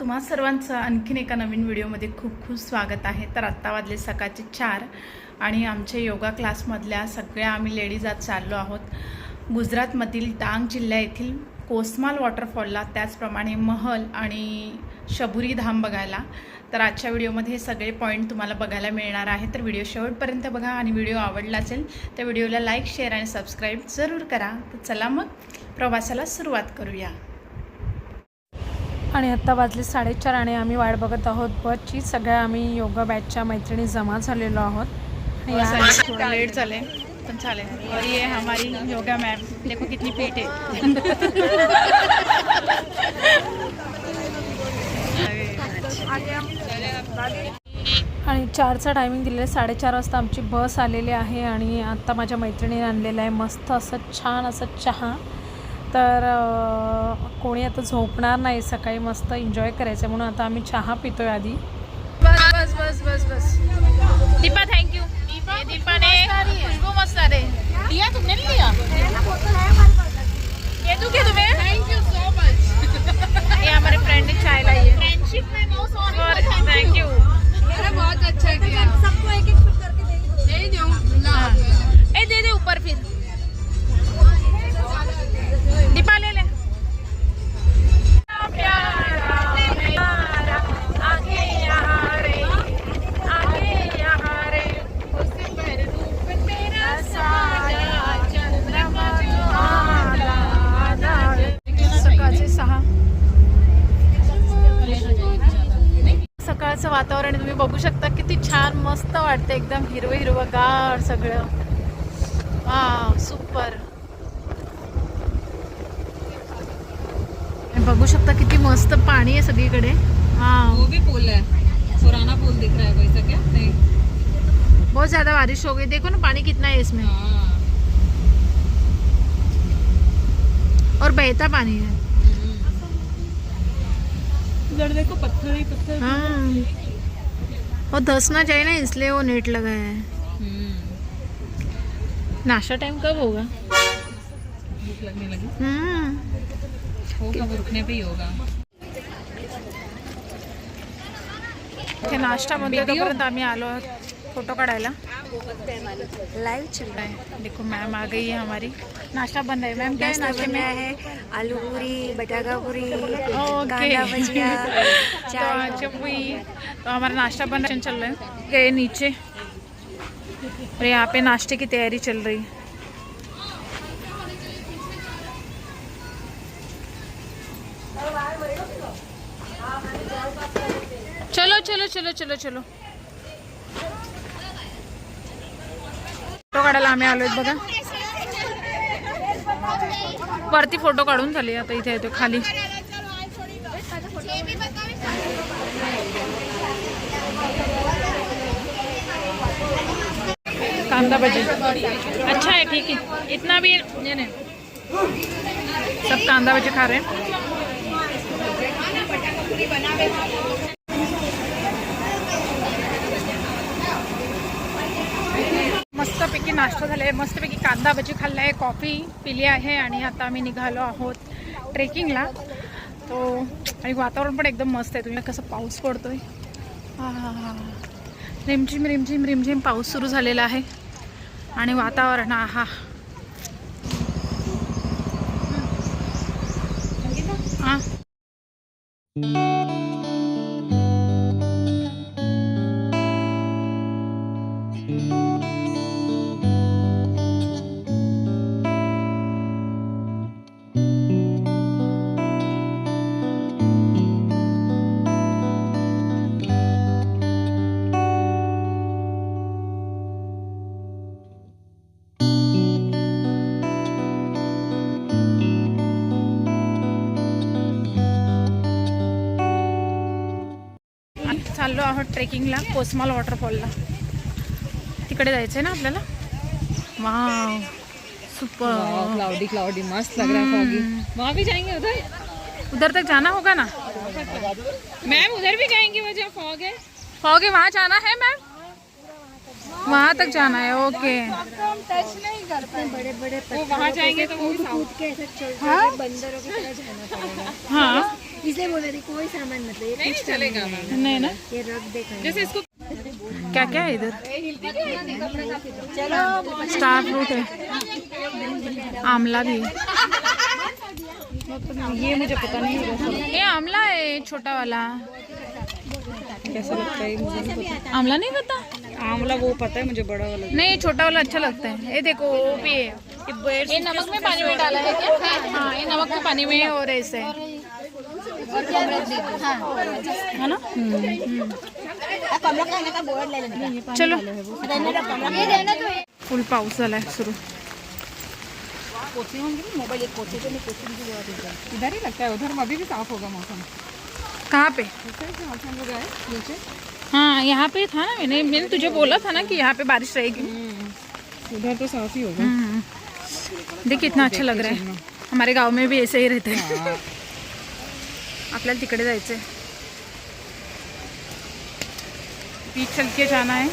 तुम्हा सर्वांचं आणखीन एका नवीन व्हिडिओमध्ये खूप खूप स्वागत आहे. तर आत्ता वाजले सकाळचे चार आणि आमच्या योगा क्लासमधल्या सगळ्या आम्ही लेडीज आज चाललो आहोत. गुजरातमधील डांग जिल्ह्या येथील कोसमाल वॉटरफॉलला त्याचप्रमाणे महल आणि शबुरी धाम बघायला. तर आजच्या व्हिडिओमध्ये हे सगळे पॉईंट तुम्हाला बघायला मिळणार आहे. तर व्हिडिओ शेवटपर्यंत बघा आणि व्हिडिओ आवडला असेल तर व्हिडिओला लाईक शेअर आणि सबस्क्राईब जरूर करा. तर चला मग प्रवासाला सुरुवात करूया. आणि आत्ता वाजले साडेचार आणि आम्ही वाट बघत आहोत बसची सगळ्या आम्ही योगा बॅचच्या मैत्रिणी जमा झालेलो आहोत. लेट चले पण चालेल. और ये हमारी योगा मैम देखो कितनी फिट है. आणि चारचा टायमिंग दिलेला आहे. साडेचार वाजता आमची बस आलेली आहे आणि आत्ता माझ्या मैत्रिणीने आणलेलं आहे. मस्त असं छान असं चहा. तर कोणी आता झोपणार नाही सकाळी मस्त एन्जॉय करायचं म्हणून आता आम्ही चहा पितोय आधी. बस बस बस बस बस. दीपा थैंक यू ये दीपा ने खुशबू मस्त आ रही दिया तुमने नहीं दिया? ये दूं क्या तुम्हें? थैंक यू सो मच ये हमारे फ्रेंड ने चाय लाई है. फ्रेंडशिप में नो सॉरी थैंक यू बहुत अच्छा किया। सबको एक एक फुट करके दे दो। ए दे दे ऊपर फिर। वाटतं एकदम हिरवं हिरवं गार सगळं. वा सुपर बघू शकता किती मस्त पाणी आहे सगळीकडे. हा वो भी पुल है पुराना पुल दिख रहा है क्या नहीं. बहुत ज्यादा बारिश हो गई. देखो ना पानी कितना है इसमें. हाँ। और बहता पानी है। इधर देखो पत्थर ही पत्थर। हाँ। और धसना चाहिए ना इसलिए वो नेट लगाया है। नाश्ता टाइम कब होगा? भूख लगने लगी। हम्म। होगा वो रुकने पे ही होगा। नाश्ता तोपर्यंत आम्ही आलो आहोत फ़ोटो काढायला. लाइव चल रहा है. देखो मैम आ गई है हमारी. नाश्ता बन रहा है. मैम क्या नाश्ते में? है. आलू पूरी बटाका पूरी तो तो हमारा नाश्ता बन रहा चल रहा है. गए नीचे. और यहाँ पे नाश्ते की तैयारी चल रही है. चलो चलो चलो चलो चलो. काढायला आम्ही आलोय बघा. वरती फोटो काढून झाले आता इथे येतो खाली. कांदा भजी अच्छा है ठीक है इतना भी ये नहीं. सब कांदा भजी खा रहे हैं मस्तपैकी नाश्ता झाला आहे. मस्तपैकी कांदा भजी खाल्ला आहे कॉफी पिली आहे आणि आता आम्ही निघालो आहोत ट्रेकिंगला तो आणि वातावरण पण एकदम मस्त आहे. तुम्ही कसं पाऊस पडतोय. रिमझिम रिमझिम रिमझिम पाऊस सुरू झालेला आहे. आणि वातावरण आहा. हां चाललो आहोत ट्रेकिंगला कोसमाल वॉटरफॉलला तिकडे जायचं आहे ना आपल्याला? वाव सुपर क्लाउडी क्लाउडी मस्त लग रहा है फॉगी वहाँ भी जाएँगे उधर? उधर तक जाना होगा ना? मैम उधर भी जाएँगे फॉग जहाँ फॉग है वहाँ जाना है मैम? वहाँ तक जाना है ओके। टच नहीं करते बड़े बड़े वो वहाँ जाएंगे तो वो कूद के ऐसे चलते हैं? बंदरों की तरह जाना पड़ेगा हाँ। इसलिए बोल रही कोई सामान मत ले नहीं चलेगा नहीं ना? ये रख दे कहीं। जैसे इसको क्या क्या है इधर? चलो स्टार फ्रूट है। आमला भी। है। ये मुझे पता नहीं है ये आमला है छोटा वाला। कैसा लगता है मुझे नहीं पता आमला नहीं पता? आंवला वो पता है मुझे बड़ा वाला नहीं छोटा वाला अच्छा लगता है। ये देखो वो भी है। ये नमक में पानी में डाला है क्या? हाँ? ये नमक में पानी में और ऐसे है है। ना? चलो। फुल पाऊस झालाय सुरू इधर ही लगता है उधर अभी भी साफ होगा मौसम. कहाँ पे? मौसम लोग है नीचे हाँ यहाँ पे था ना मैंने मैंने तुझे बोला था ना कि यहाँ पे बारिश रहेगी। उधर तो साफ ही होगा। हम्म। देख कितना अच्छा लग रहा है। हमारे गाव में भी ऐसे ही रहते हैं। आपल्याला तिकडे जायचंय। बीच चल के जाना है।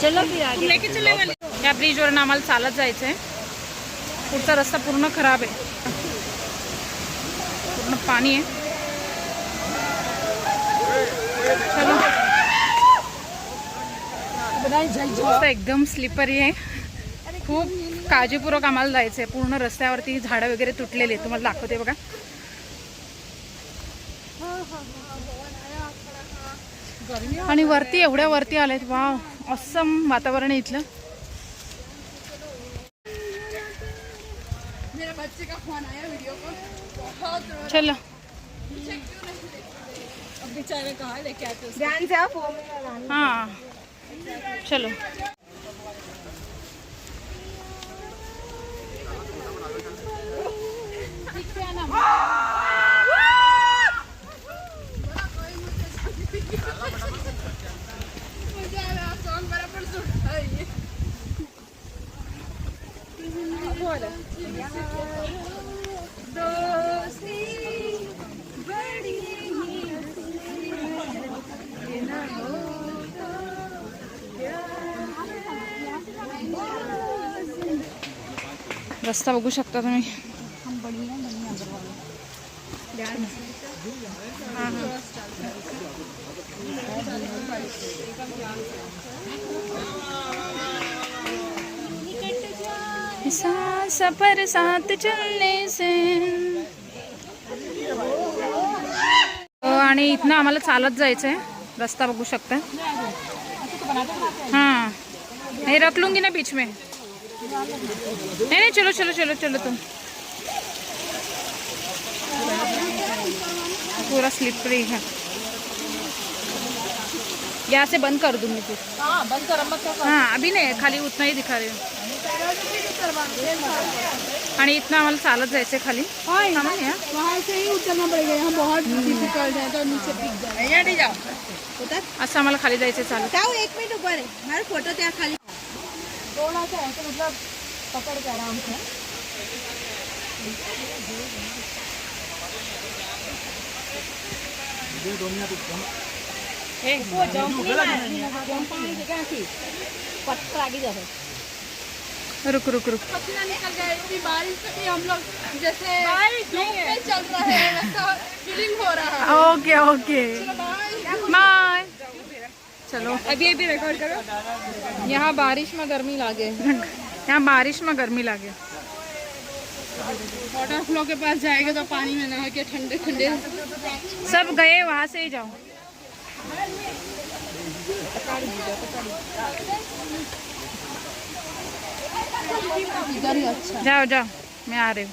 चलो फिर आगे. या ब्रिजवरून आम्हाला चालत जायचं आहे पुढचा रस्ता पूर्ण खराब आहे. पूर्ण पाणी आहे. चलो. एकदम स्लिपरी आहे. खूप काळजीपूर्वक आम्हाला जायचं आहे पूर्ण रस्त्यावरती झाडं वगैरे तुटलेली आहेत. तुम्हाला दाखवते बघा. आणि वरती एवढ्या वरती आलेत. वाव असम वातावरण आहे इथलं. मेरे बच्चे का फोन आया वीडियो को बहुत रो- चलो। अब बेचारे कहा लेके आते उसको। ध्यान से आप फोन में लगाना। हाँ चलो बेचारा सॉन्ग बराबर सुनता है ये रस्ता बघू शकता तुम्ही. सफर साथ चलने से. हो, आणि इथनं आम्हाला चालत जायचं आहे रस्ता बघू शकता. हां. हे रख ना बीच में. नहीं नहीं चलो चलो चलो चलो तुम पूरा स्लिपरी है यहाँ से बंद कर दूंगी फिर हाँ बंद कर मत हाँ अभी नहीं खाली उतना ही दिखा रही हूँ आणि इथनं आम्हाला चालत जायचंय खाली. थांबा ना या. वहाँ से ही उतरना पड़ेगा यहाँ बहुत डिफिकल्ट है तो नीचे पिक जाए यहाँ नहीं जाओ असं आम्हाला खाली जायचंय चालत. एक मिनट ऊपर है हमारे फोटो त्या खाली. थोड़ा सा ऐसे मतलब पकड़ के आराम से। रुक रुक रुक। पसीना निकल गया इतनी बारिश से हम लोग जैसे धूप में चल रहे हैं वैसा फीलिंग हो रहा है। Okay okay. बाय चलो अभी अभी रिकॉर्ड करो। यहाँ बारिश में गर्मी लागे। यहाँ बारिश में गर्मी लागे। वाटर फ्लो के पास जाएगा तो पानी में नहा के ठंडे ठंडे। सब गए वहाँ से ही जाओ। अच्छा जाओ जाओ मैं आ रही हूँ।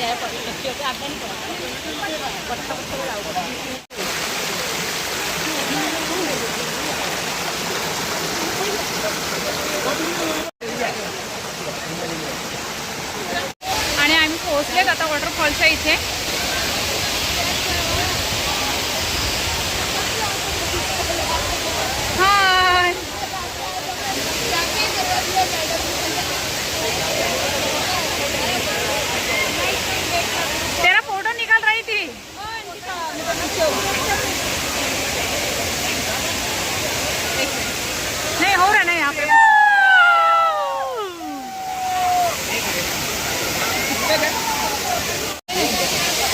धीरे से आणि आम्ही पोहोचलेत आता वॉटरफॉलच्या इथे हाय तेरा फोटो निकाल रही थी नहीं हो रहा है ना यहाँ पे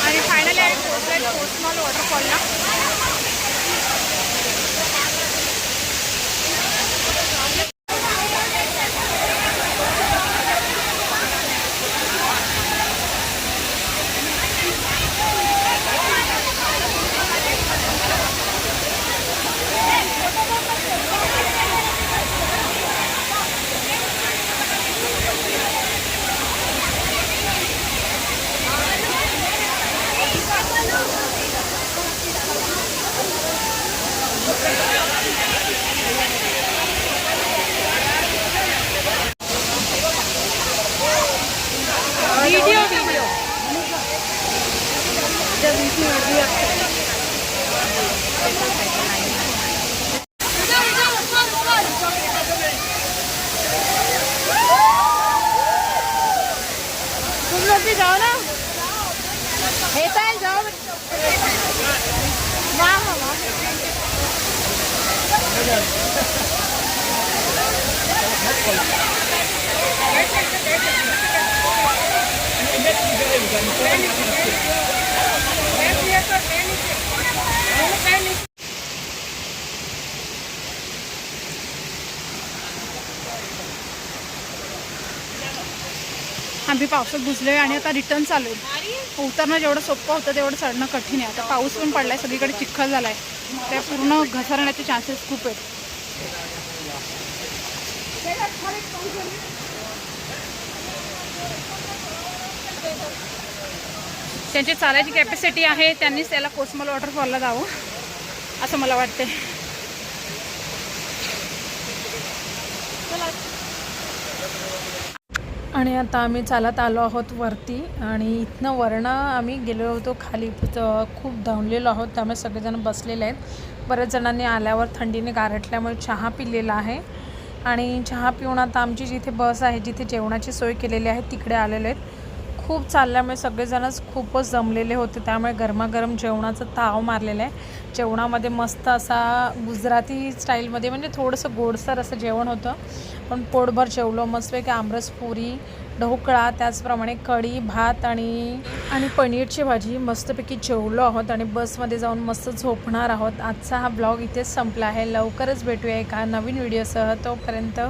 आणि फायनली आम्ही पोहोचले पोस्टमॉल वॉटरफॉलला व्हिडिओ व्हिडिओ तुम लोग भी जाओ ना हे चालेल जाओ वा वा वा आम्ही पावसात आहे आणि आता रिटर्न चालू आहे. उतरणं जेवढं सोपं होतं तेवढं चढणं कठीण आहे. आता पाऊस पण पडलाय सगळीकडे चिखल झाला आहे त्या पूर्ण घसरण्याचे चान्सेस खूप आहेत. त्यांची चालायची कॅपॅसिटी आहे त्यांनीच त्याला कोसमल वॉटरफॉलला जावं असं मला वाटते आणि आता आम्ही चालत आलो आहोत वरती आणि इथनं वरणं आम्ही गेलो होतो खाली. खूप धावलेलो आहोत. त्यामुळे सगळेजण बसलेले आहेत. बऱ्याच जणांनी आल्यावर थंडीने गारटल्यामुळे चहा पिलेला आहे. आणि चहा पिऊन आता आमची जिथे बस आहे जिथे जेवणाची सोय केलेली आहे तिकडे आलेले आहेत. खूप चालल्यामुळे सगळेजणच खूपच जमलेले होते. त्यामुळे गरमागरम जेवणाचं ताव मारलेलं आहे. जेवणामध्ये मस्त असा गुजराती स्टाईलमध्ये म्हणजे थोडंसं गोडसर असं जेवण होतं. पण पोटभर जेवलो मस्तपैकी आमरस पुरी ढोकळा त्याचप्रमाणे कढी भात आणि आणि पनीरची भाजी मस्तपैकी जेवलो आहोत आणि बसमध्ये जाऊन मस्त झोपणार आहोत. आजचा हा ब्लॉग इथेच संपला आहे. लवकरच भेटूया एका नवीन व्हिडिओसह तोपर्यंत